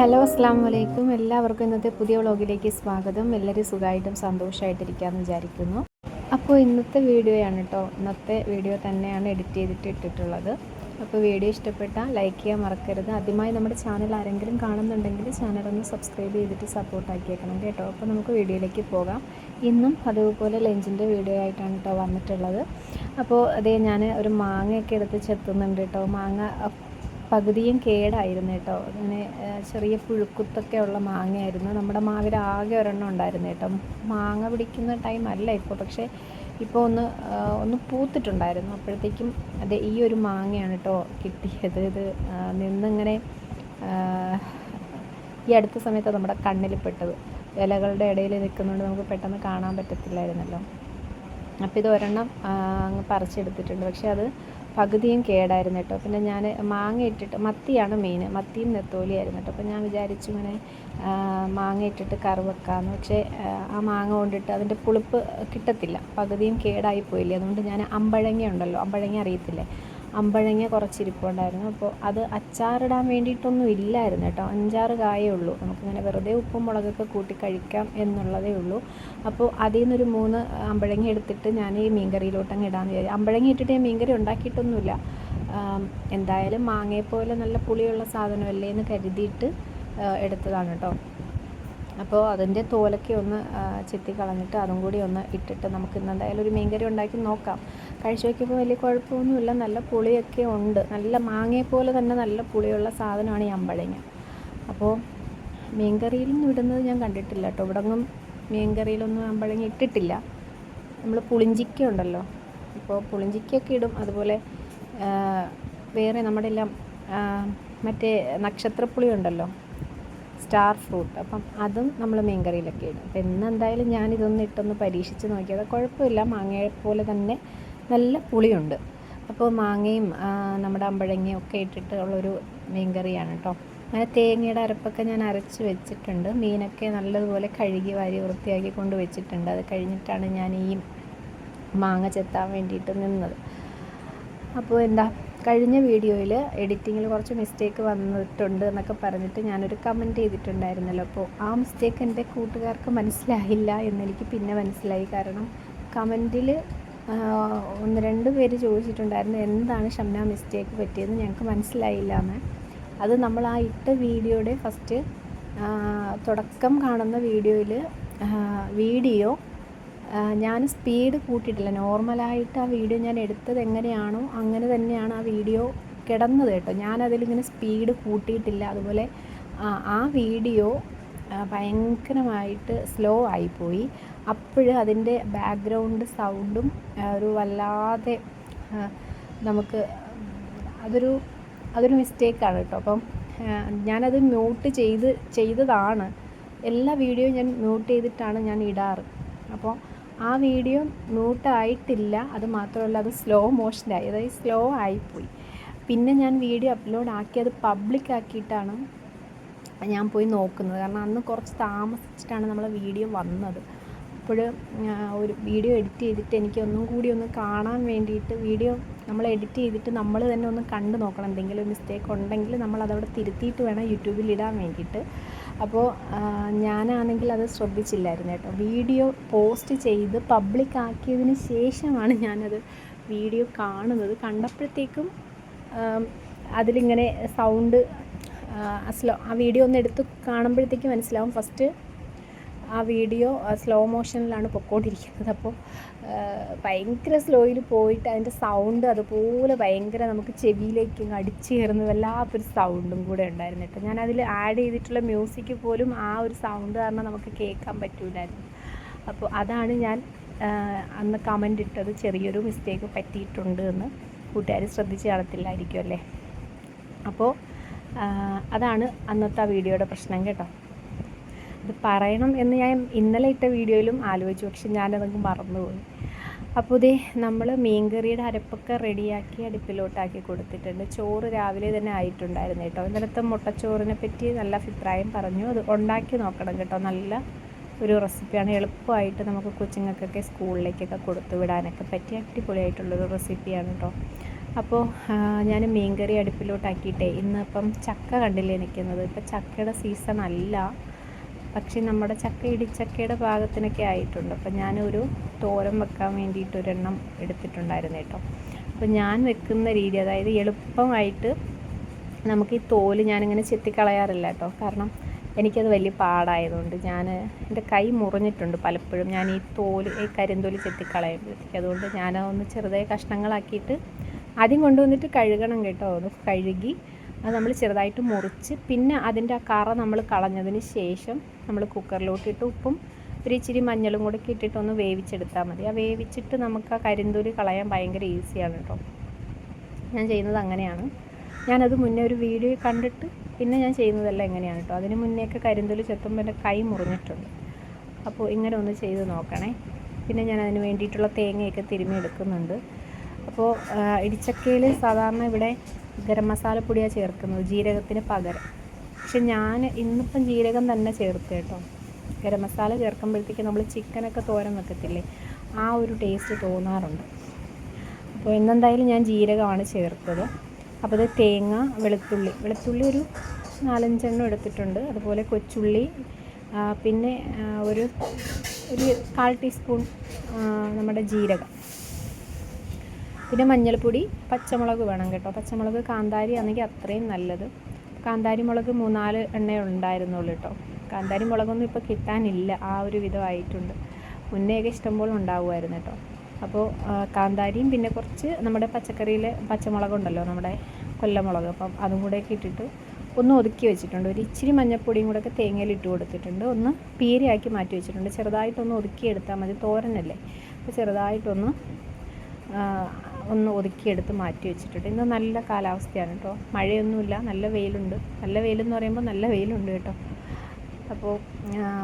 Hello അസ്സാം വലൈക്കും എല്ലാവർക്കും ഇന്നത്തെ പുതിയ വ്ളോഗിലേക്ക് സ്വാഗതം. എല്ലാവരും സുഖമായിട്ടും സന്തോഷമായിട്ടിരിക്കാമെന്ന് വിചാരിക്കുന്നു. അപ്പോൾ ഇന്നത്തെ വീഡിയോയാണ് കേട്ടോ. ഇന്നത്തെ വീഡിയോ തന്നെയാണ് എഡിറ്റ് ചെയ്തിട്ട് ഇട്ടിട്ടുള്ളത്. അപ്പോൾ വീഡിയോ ഇഷ്ടപ്പെട്ടാൽ ലൈക്ക് ചെയ്യാൻ മറക്കരുത്. ആദ്യമായി നമ്മുടെ ചാനൽ ആരെങ്കിലും കാണുന്നുണ്ടെങ്കിൽ ചാനൽ ഒന്ന് സബ്സ്ക്രൈബ് ചെയ്തിട്ട് സപ്പോർട്ട് ആക്കിയേക്കണം കേട്ടോ. അപ്പോൾ നമുക്ക് വീഡിയോയിലേക്ക് പോകാം. ഇന്നും അതുപോലെ ലഞ്ചിന്റെ വീഡിയോ ആയിട്ടാണ് കേട്ടോ വന്നിട്ടുള്ളത്. അപ്പോൾ അതേ ഞാൻ ഒരു മാങ്ങയൊക്കെ എടുത്ത് ചെത്തുന്നുണ്ട് കേട്ടോ. മാങ്ങ പകുതിയും കേടായിരുന്നു കേട്ടോ. അങ്ങനെ ചെറിയ പുഴുക്കുത്തൊക്കെ ഉള്ള മാങ്ങയായിരുന്നു. നമ്മുടെ മാവിൽ ആകെ ഒരെണ്ണം ഉണ്ടായിരുന്നു കേട്ടോ. മാങ്ങ പിടിക്കുന്ന ടൈം അല്ല ഇപ്പോൾ പക്ഷേ ഇപ്പോൾ ഒന്ന് ഒന്ന് പൂത്തിട്ടുണ്ടായിരുന്നു. അപ്പോഴത്തേക്കും അത് ഈ ഒരു മാങ്ങയാണ് കേട്ടോ കിട്ടിയത്. ഇത് നിന്നിങ്ങനെ ഈ അടുത്ത സമയത്ത് നമ്മുടെ കണ്ണിൽ പെട്ടത്. ഇലകളുടെ ഇടയിൽ നിൽക്കുന്നതുകൊണ്ട് നമുക്ക് പെട്ടെന്ന് കാണാൻ പറ്റത്തില്ലായിരുന്നല്ലോ. അപ്പോൾ ഇത് ഒരെണ്ണം അങ്ങ് പറിച്ചെടുത്തിട്ടുണ്ട്. പക്ഷേ അത് പകുതിയും കേടായിരുന്നു കേട്ടോ. പിന്നെ ഞാൻ മാങ്ങ ഇട്ടിട്ട് മത്തിയാണ് മെയിൻ മത്തിയും നെത്തോലിയായിരുന്നു കേട്ടോ. അപ്പോൾ ഞാൻ വിചാരിച്ചു ഇങ്ങനെ മാങ്ങ ഇട്ടിട്ട് കറി വെക്കാമെന്ന് പക്ഷേ ആ മാങ്ങ കൊണ്ടിട്ട് അതിന്റെ പുളിപ്പ് കിട്ടത്തില്ല. പകുതിയും കേടായി പോയില്ലേ അതുകൊണ്ട് ഞാൻ അമ്പഴങ്ങ ഉണ്ടല്ലോ അമ്പഴങ്ങ അറിയത്തില്ലേ? അമ്പഴങ്ങ കുറച്ചിരിപ്പുണ്ടായിരുന്നു. അപ്പോൾ അത് അച്ചാറിടാൻ വേണ്ടിയിട്ടൊന്നും ഇല്ലായിരുന്നു കേട്ടോ. അഞ്ചാറ് കായേ ഉള്ളൂ. നമുക്കിങ്ങനെ വെറുതെ ഉപ്പും മുളകൊക്കെ കൂട്ടി കഴിക്കാം എന്നുള്ളതേ ഉള്ളൂ. അപ്പോൾ അതിൽ നിന്നൊരു മൂന്ന് അമ്പഴങ്ങ എടുത്തിട്ട് ഞാൻ ഈ മീൻകറിയിലോട്ട് അങ്ങ് ഇടാമെന്ന് വിചാരിച്ചു. അമ്പഴങ്ങ ഇട്ടിട്ട് ഞാൻ മീൻകറി ഉണ്ടാക്കിയിട്ടൊന്നുമില്ല. എന്തായാലും മാങ്ങയെപ്പോലെ നല്ല പുളിയുള്ള സാധനമല്ലേ എന്ന് കരുതിയിട്ട് എടുത്തതാണ് കേട്ടോ. അപ്പോൾ അതിന്റെ തോലൊക്കെ ഒന്ന് ചെത്തി കളഞ്ഞിട്ട് അതും കൂടി ഒന്ന് ഇട്ടിട്ട് നമുക്ക് ഇന്ന് എന്തായാലും ഒരു മീൻകറി ഉണ്ടാക്കി നോക്കാം. കഴിച്ചു നോക്കിയപ്പോൾ വലിയ കുഴപ്പമൊന്നുമില്ല. നല്ല പുളിയൊക്കെ ഉണ്ട്. നല്ല മാങ്ങയെ പോലെ തന്നെ നല്ല പുളിയുള്ള സാധനമാണ് ഈ അമ്പഴങ്ങ. അപ്പോൾ മീൻകറിയിലൊന്നും ഇടുന്നത് ഞാൻ കണ്ടിട്ടില്ല കേട്ടോ. ഇവിടെ ഒന്നും മീൻകറിയിലൊന്നും അമ്പഴങ്ങ ഇട്ടിട്ടില്ല. നമ്മൾ പുളിഞ്ചിക്ക ഉണ്ടല്ലോ. അപ്പോൾ പുളിഞ്ചിക്കൊക്കെ ഇടും. അതുപോലെ വേറെ നമ്മുടെ എല്ലാം മറ്റേ നക്ഷത്രപ്പുളി ഉണ്ടല്ലോ. Star fruit. അപ്പം അതും നമ്മൾ മീൻകറിയിലൊക്കെ ഇടും. അപ്പം ഇന്ന് എന്തായാലും ഞാനിതൊന്ന് ഇട്ടൊന്ന് പരീക്ഷിച്ച് നോക്കിയത് കുഴപ്പമില്ല. മാങ്ങയെ പോലെ തന്നെ നല്ല പുളിയുണ്ട്. അപ്പോൾ മാങ്ങയും നമ്മുടെ അമ്പഴങ്ങയും ഒക്കെ ഇട്ടിട്ട് ഉള്ളൊരു മീൻ കറിയാണ് കേട്ടോ അങ്ങനെ തേങ്ങയുടെ അരപ്പൊക്കെ ഞാൻ അരച്ച് വെച്ചിട്ടുണ്ട്. മീനൊക്കെ നല്ലതുപോലെ കഴുകി വാരി വൃത്തിയാക്കി കൊണ്ട് വെച്ചിട്ടുണ്ട്. അത് കഴിഞ്ഞിട്ടാണ് ഞാൻ ഈ മാങ്ങ ചെത്താൻ വേണ്ടിയിട്ട് നിന്നത്. അപ്പോൾ എന്താ കഴിഞ്ഞ വീഡിയോയിൽ എഡിറ്റിങ്ങിൽ കുറച്ച് മിസ്റ്റേക്ക് വന്നിട്ടുണ്ട് എന്നൊക്കെ പറഞ്ഞിട്ട് ഞാനൊരു കമന്റ് ചെയ്തിട്ടുണ്ടായിരുന്നല്ലോ. അപ്പോൾ ആ മിസ്റ്റേക്ക് എന്റെ കൂട്ടുകാർക്ക് മനസ്സിലായില്ല എന്നെനിക്ക് പിന്നെ മനസ്സിലായി. കാരണം കമന്റിൽ ഒന്ന് രണ്ട് പേര് ചോദിച്ചിട്ടുണ്ടായിരുന്നു എന്താണ് ഷംന മിസ്റ്റേക്ക് പറ്റിയത് ഞങ്ങൾക്ക് മനസ്സിലായില്ല എന്ന് അത് നമ്മൾ ആ ഇട്ട വീഡിയോയുടെ ഫസ്റ്റ് തുടക്കം കാണുന്ന വീഡിയോയിൽ വീഡിയോ ഞാൻ സ്പീഡ് കൂട്ടിയിട്ടില്ല. നോർമലായിട്ട് ആ വീഡിയോ ഞാൻ എടുത്തത് എങ്ങനെയാണോ അങ്ങനെ തന്നെയാണ് ആ വീഡിയോ കിടന്നത് കേട്ടോ. ഞാനതിലിങ്ങനെ സ്പീഡ് കൂട്ടിയിട്ടില്ല. അതുപോലെ ആ വീഡിയോ ഭയങ്കരമായിട്ട് സ്ലോ ആയിപ്പോയി. അപ്പോഴ് അതിന്റെ ബാക്ക്ഗ്രൗണ്ട് സൗണ്ടും ഒരു വല്ലാതെ നമുക്ക് അതൊരു അതൊരു മിസ്റ്റേക്കാണ് കേട്ടോ അപ്പം ഞാനത് മ്യൂട്ട് ചെയ്ത് ചെയ്തതാണ്. എല്ലാ വീഡിയോയും ഞാൻ മ്യൂട്ട് ചെയ്തിട്ടാണ് ഞാൻ ഇടാറ്. അപ്പോൾ ആ വീഡിയോ മ്യൂട്ടായിട്ടില്ല അത് മാത്രമല്ല അത് സ്ലോ മോഷനായി അതായത് സ്ലോ ആയിപ്പോയി. പിന്നെ ഞാൻ വീഡിയോ അപ്ലോഡ് ആക്കി അത് പബ്ലിക് ആക്കിയിട്ടാണ് ഞാൻ പോയി നോക്കുന്നത്. കാരണം അന്ന് കുറച്ച് താമസിച്ചിട്ടാണ് നമ്മളെ വീഡിയോ വന്നത്. അപ്പോൾ ഒരു വീഡിയോ എഡിറ്റ് ചെയ്തിട്ട് എനിക്ക് ഒന്നും കൂടി ഒന്ന് കാണാൻ വേണ്ടിയിട്ട് വീഡിയോ നമ്മൾ എഡിറ്റ് ചെയ്തിട്ട് നമ്മൾ തന്നെ ഒന്ന് കണ്ടു നോക്കണം. എന്തെങ്കിലും മിസ്റ്റേക്ക് ഉണ്ടെങ്കിൽ നമ്മൾ അതവിടെ തിരുത്തിയിട്ട് വേണം യൂട്യൂബിൽ ഇടാൻ വേണ്ടിയിട്ട്. അപ്പോൾ ഞാനാണെങ്കിൽ അത് ശ്രദ്ധിച്ചില്ലായിരുന്നു കേട്ടോ. വീഡിയോ പോസ്റ്റ് ചെയ്ത് പബ്ലിക് ആക്കിയതിന് ശേഷമാണ് ഞാനത് വീഡിയോ കാണുന്നത്. കണ്ടപ്പോഴത്തേക്കും അതിലിങ്ങനെ സൗണ്ട് സ്ലോ ആ വീഡിയോ ഒന്ന് എടുത്ത് കാണുമ്പോഴത്തേക്കും മനസ്സിലാവും. ഫസ്റ്റ് ആ വീഡിയോ സ്ലോ മോഷനിലാണ് പൊക്കോണ്ടിരിക്കുന്നത്. അപ്പോൾ ഭയങ്കര സ്ലോയിൽ പോയിട്ട് അതിന്റെ സൗണ്ട് അതുപോലെ ഭയങ്കര നമുക്ക് ചെവിയിലേക്ക് അടിച്ചു കയറുന്ന വല്ലാത്തൊരു സൗണ്ടും കൂടെ ഉണ്ടായിരുന്നു. കേട്ടോ ഞാൻ ആഡ് ചെയ്തിട്ടുള്ള മ്യൂസിക് പോലും ആ ഒരു സൗണ്ട് കാരണം നമുക്ക് കേൾക്കാൻ പറ്റില്ലായിരുന്നു അപ്പോൾ അതാണ് ഞാൻ അന്ന് കമന്റ് ഇട്ടത് ചെറിയൊരു മിസ്റ്റേക്ക് പറ്റിയിട്ടുണ്ട് എന്ന് കൂട്ടുകാർ ശ്രദ്ധിച്ച് കാണത്തില്ലായിരിക്കും അല്ലേ? അപ്പോൾ അതാണ് അന്നത്തെ ആ വീഡിയോയുടെ പ്രശ്നം കേട്ടോ. ഇത് പറയണം എന്ന് ഞാൻ ഇന്നലെ ഇട്ട വീഡിയോയിലും ആലോചിച്ചു. പക്ഷെ ഞാനതങ്ങ് മറന്നുപോയി. അപ്പോൾ ഇതേ നമ്മൾ മീൻകറിയുടെ അരപ്പൊക്കെ റെഡിയാക്കി അടുപ്പിലോട്ടാക്കി കൊടുത്തിട്ടുണ്ട്. ചോറ് രാവിലെ തന്നെ ആയിട്ടുണ്ടായിരുന്നു കേട്ടോ. ഇന്നലത്തെ മുട്ടച്ചോറിനെ പറ്റി നല്ല അഭിപ്രായം പറഞ്ഞു. അത് ഉണ്ടാക്കി നോക്കണം കേട്ടോ. നല്ല ഒരു റെസിപ്പിയാണ്. എളുപ്പമായിട്ട് നമുക്ക് കൊച്ചുങ്ങൾക്കൊക്കെ സ്കൂളിലേക്കൊക്കെ കൊടുത്തു വിടാനൊക്കെ പറ്റിയ അടിപൊളിയായിട്ടുള്ളൊരു റെസിപ്പിയാണ് കേട്ടോ. അപ്പോൾ ഞാൻ മീൻകറി അടുപ്പിലോട്ടാക്കിയിട്ടേ ഇന്നിപ്പം ചക്ക കണ്ടില്ലേ നിൽക്കുന്നത്? ഇപ്പം ചക്കയുടെ സീസൺ അല്ല പക്ഷേ നമ്മുടെ ചക്ക ഇടിച്ചക്കയുടെ പാകത്തിനൊക്കെ ആയിട്ടുണ്ട്. അപ്പോൾ ഞാനൊരു തോരൻ വെക്കാൻ വേണ്ടിയിട്ട് ഒരെണ്ണം എടുത്തിട്ടുണ്ടായിരുന്നു കേട്ടോ. അപ്പോൾ ഞാൻ വെക്കുന്ന രീതി അതായത് എളുപ്പമായിട്ട് നമുക്ക് ഈ തോൽ ഞാനിങ്ങനെ ചെത്തിക്കളയാറില്ല കേട്ടോ. കാരണം എനിക്കത് വലിയ പാടായതുകൊണ്ട് ഞാൻ എന്റെ കൈ മുറിഞ്ഞിട്ടുണ്ട് പലപ്പോഴും. ഞാൻ ഈ തോൽ ഈ കരിന്തോൽ ചെത്തിക്കളയുമ്പോഴത്തേക്ക്. അതുകൊണ്ട് ഞാനതൊന്ന് ചെറുതായി കഷ്ണങ്ങളാക്കിയിട്ട് ആദ്യം കൊണ്ടുവന്നിട്ട് കഴുകണം കേട്ടോ. ഒന്ന് കഴുകി അത് നമ്മൾ ചെറുതായിട്ട് മുറിച്ച് പിന്നെ അതിന്റെ ആ കറ നമ്മൾ കളഞ്ഞതിന് ശേഷം നമ്മൾ കുക്കറിലോട്ടിട്ട് ഉപ്പും ഒരു ഇച്ചിരി മഞ്ഞളും കൂടെ ഇട്ടിട്ട് ഒന്ന് വേവിച്ചെടുത്താൽ മതി. ആ വേവിച്ചിട്ട് നമുക്ക് ആ കരിന്തൂരി കളയാൻ ഭയങ്കര ഈസിയാണ് കേട്ടോ. ഞാൻ ചെയ്യുന്നത് അങ്ങനെയാണ്. ഞാനത് മുന്നേ ഒരു വീഡിയോ കണ്ടിട്ട് പിന്നെ ഞാൻ ചെയ്യുന്നതെല്ലാം എങ്ങനെയാണ് കേട്ടോ. അതിന് മുന്നേയൊക്കെ കരിന്തൂരി ചെത്തുമ്പോൾ എന്റെ കൈ മുറിഞ്ഞിട്ടുണ്ട്. അപ്പോൾ ഇങ്ങനെ ഒന്ന് ചെയ്ത് നോക്കണേ. പിന്നെ ഞാൻ അതിന് വേണ്ടിയിട്ടുള്ള തേങ്ങയൊക്കെ തിരുമ്മി എടുക്കുന്നുണ്ട്. അപ്പോൾ ഇടിച്ചക്കയിൽ സാധാരണ ഇവിടെ ഗരം മസാലപ്പൊടിയാണ് ചേർക്കുന്നത് ജീരകത്തിന് പകരം. പക്ഷെ ഞാൻ ഇന്നിപ്പം ജീരകം തന്നെ ചേർത്ത് കേട്ടോ. ഗരം മസാല ചേർക്കുമ്പോഴത്തേക്ക് നമ്മൾ ചിക്കനൊക്കെ തോരൻ വെക്കത്തില്ലേ ആ ഒരു ടേസ്റ്റ് തോന്നാറുണ്ട്. അപ്പോൾ എന്നെന്തായാലും ഞാൻ ജീരകമാണ് ചേർത്തത്. അപ്പോൾ ഇത് തേങ്ങ വെളുത്തുള്ളി വെളുത്തുള്ളി ഒരു നാലഞ്ചെണ്ണം എടുത്തിട്ടുണ്ട്. അതുപോലെ കൊച്ചുള്ളി പിന്നെ ഒരു ഒരു കാൽ ടീസ്പൂൺ നമ്മുടെ ജീരകം. പിന്നെ മഞ്ഞൾപ്പൊടി പച്ചമുളക് വേണം കേട്ടോ. പച്ചമുളക് കാന്താരി ആണെങ്കിൽ അത്രയും നല്ലത്. കാന്താരി മുളക് മൂന്നാൽ എണ്ണ ഉണ്ടായിരുന്നുള്ളൂ കേട്ടോ. കാന്താരി മുളകൊന്നും ഇപ്പോൾ കിട്ടാനില്ല. ആ ഒരു വിധമായിട്ടുണ്ട് മുന്നേയൊക്കെ ഇഷ്ടംപോലെ ഉണ്ടാവുമായിരുന്നു കേട്ടോ. അപ്പോൾ കാന്താരിയും പിന്നെ കുറച്ച് നമ്മുടെ പച്ചക്കറിയിലെ പച്ചമുളകുണ്ടല്ലോ നമ്മുടെ കൊല്ലമുളക്. അപ്പം അതും കൂടെയൊക്കെ ഇട്ടിട്ട് ഒന്ന് ഒതുക്കി വെച്ചിട്ടുണ്ട്. ഒരു ഇച്ചിരി മഞ്ഞപ്പൊടിയും ഒക്കെ തേങ്ങയിൽ ഇട്ട് കൊടുത്തിട്ടുണ്ട്. ഒന്ന് പീരയാക്കി മാറ്റി വെച്ചിട്ടുണ്ട്. ചെറുതായിട്ടൊന്ന് ഒതുക്കി എടുത്താൽ മതി. തോരനല്ലേ? അപ്പോൾ ചെറുതായിട്ടൊന്ന് ഒന്ന് ഒതുക്കിയെടുത്ത് മാറ്റി വെച്ചിട്ടുണ്ട്. ഇന്ന് നല്ല കാലാവസ്ഥയാണ് കേട്ടോ. മഴയൊന്നുമില്ല. നല്ല വെയിലുണ്ട്. നല്ല വെയിലെന്ന് പറയുമ്പോൾ നല്ല വെയിലുണ്ട് കേട്ടോ. അപ്പോൾ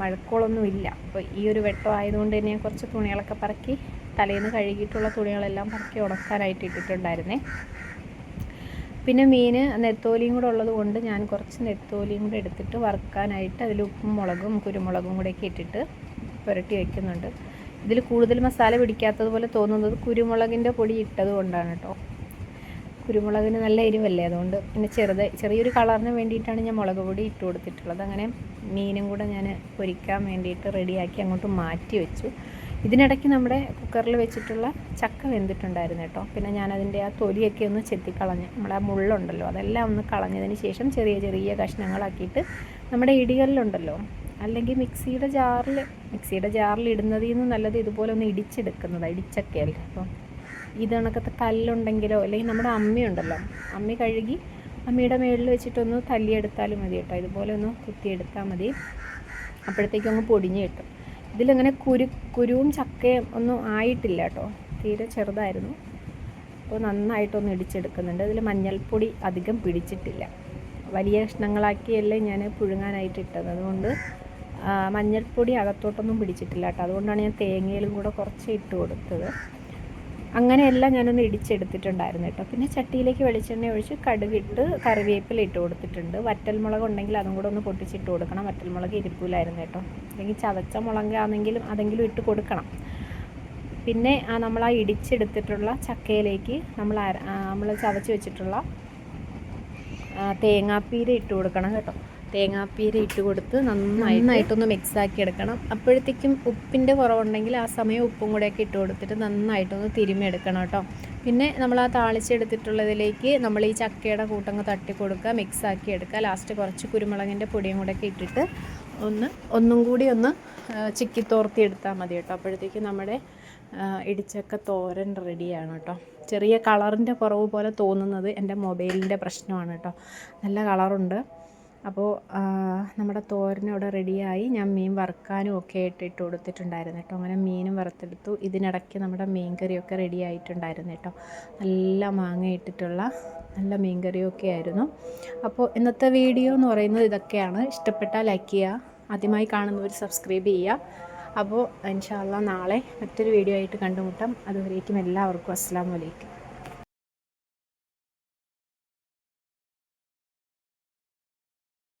മഴക്കോളൊന്നും ഇല്ല അപ്പോൾ ഈ ഒരു വെട്ടം ആയതുകൊണ്ട് തന്നെ കുറച്ച് തുണികളൊക്കെ പറക്കി തലേന്ന് കഴുകിയിട്ടുള്ള തുണികളെല്ലാം പറക്കി ഉണക്കാനായിട്ട് ഇട്ടിട്ടുണ്ടായിരുന്നേ. പിന്നെ മീൻ നെത്തോലിയും കൂടെ ഉള്ളത് കൊണ്ട് ഞാൻ കുറച്ച് നെത്തോലിയും കൂടെ എടുത്തിട്ട് വറുക്കാനായിട്ട് അതിൽ ഉപ്പും മുളകും കുരുമുളകും കൂടെയൊക്കെ ഇട്ടിട്ട് പുരട്ടി വയ്ക്കുന്നുണ്ട് ഇതിൽ കൂടുതൽ മസാല പിടിക്കാത്തതുപോലെ തോന്നുന്നത് കുരുമുളകിന്റെ പൊടി ഇട്ടത് കൊണ്ടാണ് കേട്ടോ. കുരുമുളകിന് നല്ല എരിവല്ലേ? അതുകൊണ്ട് പിന്നെ ചെറുത് ചെറിയൊരു കളറിന് വേണ്ടിയിട്ടാണ് ഞാൻ മുളക് പൊടി ഇട്ട് കൊടുത്തിട്ടുള്ളത്. അങ്ങനെ മീനും കൂടെ ഞാൻ പൊരിക്കാൻ വേണ്ടിയിട്ട് റെഡിയാക്കി അങ്ങോട്ട് മാറ്റി വെച്ചു. ഇതിനിടയ്ക്ക് നമ്മുടെ കുക്കറിൽ വെച്ചിട്ടുള്ള ചക്ക വെന്തിട്ടുണ്ടായിരുന്നു കേട്ടോ. പിന്നെ ഞാനതിന്റെ ആ തൊലിയൊക്കെ ഒന്ന് ചെത്തിക്കളഞ്ഞ് നമ്മുടെ ആ മുള്ളുണ്ടല്ലോ അതെല്ലാം ഒന്ന് കളഞ്ഞതിന് ശേഷം ചെറിയ ചെറിയ കഷ്ണങ്ങളാക്കിയിട്ട് നമ്മുടെ ഇടികളിലുണ്ടല്ലോ അല്ലെങ്കിൽ മിക്സിയുടെ ജാറിൽ മിക്സിയുടെ ജാറിൽ ഇടുന്നതിൽ നിന്ന് നല്ലത് ഇതുപോലെ ഒന്ന് ഇടിച്ചെടുക്കുന്നതാണ് ഇടിച്ചൊക്കെയല്ലേ. അപ്പം ഇത് കണക്കത്തെ കല്ലുണ്ടെങ്കിലോ അല്ലെങ്കിൽ നമ്മുടെ അമ്മയുണ്ടല്ലോ അമ്മി കഴുകി അമ്മയുടെ മേളിൽ വെച്ചിട്ടൊന്ന് തല്ലിയെടുത്താലും മതി കേട്ടോ. ഇതുപോലെ ഒന്ന് കുത്തിയെടുത്താൽ മതി. അപ്പോഴത്തേക്കും അങ്ങ് പൊടിഞ്ഞ് കിട്ടും. ഇതിലങ്ങനെ കുരു കുരുവും ചക്കയും ഒന്നും ആയിട്ടില്ല കേട്ടോ. തീരെ ചെറുതായിരുന്നു. അപ്പോൾ നന്നായിട്ടൊന്ന് ഇടിച്ചെടുക്കുന്നുണ്ട്. അതിൽ മഞ്ഞൾപ്പൊടി അധികം പിടിച്ചിട്ടില്ല. വലിയ കഷ്ണങ്ങളാക്കിയല്ലേ ഞാൻ പുഴുങ്ങാനായിട്ട് ഇട്ടത്. അതുകൊണ്ട് മഞ്ഞൾപ്പൊടി അകത്തോട്ടൊന്നും പിടിച്ചിട്ടില്ല കേട്ടോ. അതുകൊണ്ടാണ് ഞാൻ തേങ്ങയിലും കൂടെ കുറച്ച് ഇട്ട് കൊടുത്തത്. അങ്ങനെയെല്ലാം ഞാനൊന്ന് ഇടിച്ചെടുത്തിട്ടുണ്ടായിരുന്നു കേട്ടോ. പിന്നെ ചട്ടിയിലേക്ക് വെളിച്ചെണ്ണ ഒഴിച്ച് കടുകിട്ട് കറിവേപ്പില ഇട്ട് കൊടുത്തിട്ടുണ്ട്. വറ്റൽമുളക് ഉണ്ടെങ്കിൽ അതും കൂടെ ഒന്ന് പൊട്ടിച്ചിട്ട് കൊടുക്കണം. വറ്റൽമുളക് ഇരിപ്പില്ലായിരുന്നു കേട്ടോ. അല്ലെങ്കിൽ ചതച്ച മുളകാണെങ്കിലും അതെങ്കിലും ഇട്ട് കൊടുക്കണം. പിന്നെ ആ നമ്മൾ ആ ഇടിച്ചെടുത്തിട്ടുള്ള ചക്കയിലേക്ക് നമ്മൾ നമ്മൾ ചതച്ച് വെച്ചിട്ടുള്ള തേങ്ങാപ്പീര ഇട്ട് കൊടുക്കണം കേട്ടോ. തേങ്ങാപ്പീര ഇട്ട് കൊടുത്ത് നന്നായിട്ടൊന്ന് മിക്സ് ആക്കി എടുക്കണം. അപ്പോഴത്തേക്കും ഉപ്പിന്റെ കുറവുണ്ടെങ്കിൽ ആ സമയം ഉപ്പും കൂടെയൊക്കെ ഇട്ട് കൊടുത്തിട്ട് നന്നായിട്ടൊന്ന് തിരുമ്മി കേട്ടോ. പിന്നെ നമ്മൾ ആ താളിച്ചെടുത്തിട്ടുള്ളതിലേക്ക് നമ്മൾ ഈ ചക്കയുടെ കൂട്ടങ്ങ് തട്ടി കൊടുക്കുക മിക്സ് ആക്കി എടുക്കുക. ലാസ്റ്റ് കുറച്ച് കുരുമുളകിന്റെ പൊടിയും കൂടെയൊക്കെ ഇട്ടിട്ട് ഒന്ന് ഒന്നും കൂടി ഒന്ന് ചിക്കി തോർത്തി എടുത്താൽ മതി കേട്ടോ. അപ്പോഴത്തേക്കും നമ്മുടെ ഇടിച്ചക്ക തോരൻ റെഡിയാണ് കേട്ടോ. ചെറിയ കളറിന്റെ കുറവ് പോലെ തോന്നുന്നത് എന്റെ മൊബൈലിന്റെ പ്രശ്നമാണ് കേട്ടോ. നല്ല കളറുണ്ട്. അപ്പോൾ നമ്മുടെ തോരൻ റെഡിയായി. ഞാൻ മീൻ വറുക്കാനും ഒക്കെ ആയിട്ട് ഇട്ട് കൊടുത്തിട്ടുണ്ടായിരുന്നു കേട്ടോ. അങ്ങനെ മീനും വറുത്തെടുത്തു. ഇതിനിടയ്ക്ക് നമ്മുടെ മീൻ കറിയൊക്കെ റെഡി ആയിട്ടുണ്ടായിരുന്നു കേട്ടോ. നല്ല മാങ്ങ ഇട്ടിട്ടുള്ള നല്ല മീൻ കറിയൊക്കെ ആയിരുന്നു. അപ്പോൾ ഇന്നത്തെ വീഡിയോ എന്ന് പറയുന്നത് ഇതൊക്കെയാണ്. ഇഷ്ടപ്പെട്ടാൽ ലൈക്ക് ചെയ്യുക. ആദ്യമായി കാണുന്നവർ സബ്സ്ക്രൈബ് ചെയ്യുക. അപ്പോൾ ഇൻഷാല്ല നാളെ മറ്റൊരു വീഡിയോ ആയിട്ട് കണ്ടുമുട്ടാം. അതുവരേക്കും എല്ലാവർക്കും അസ്സാം വലൈക്കും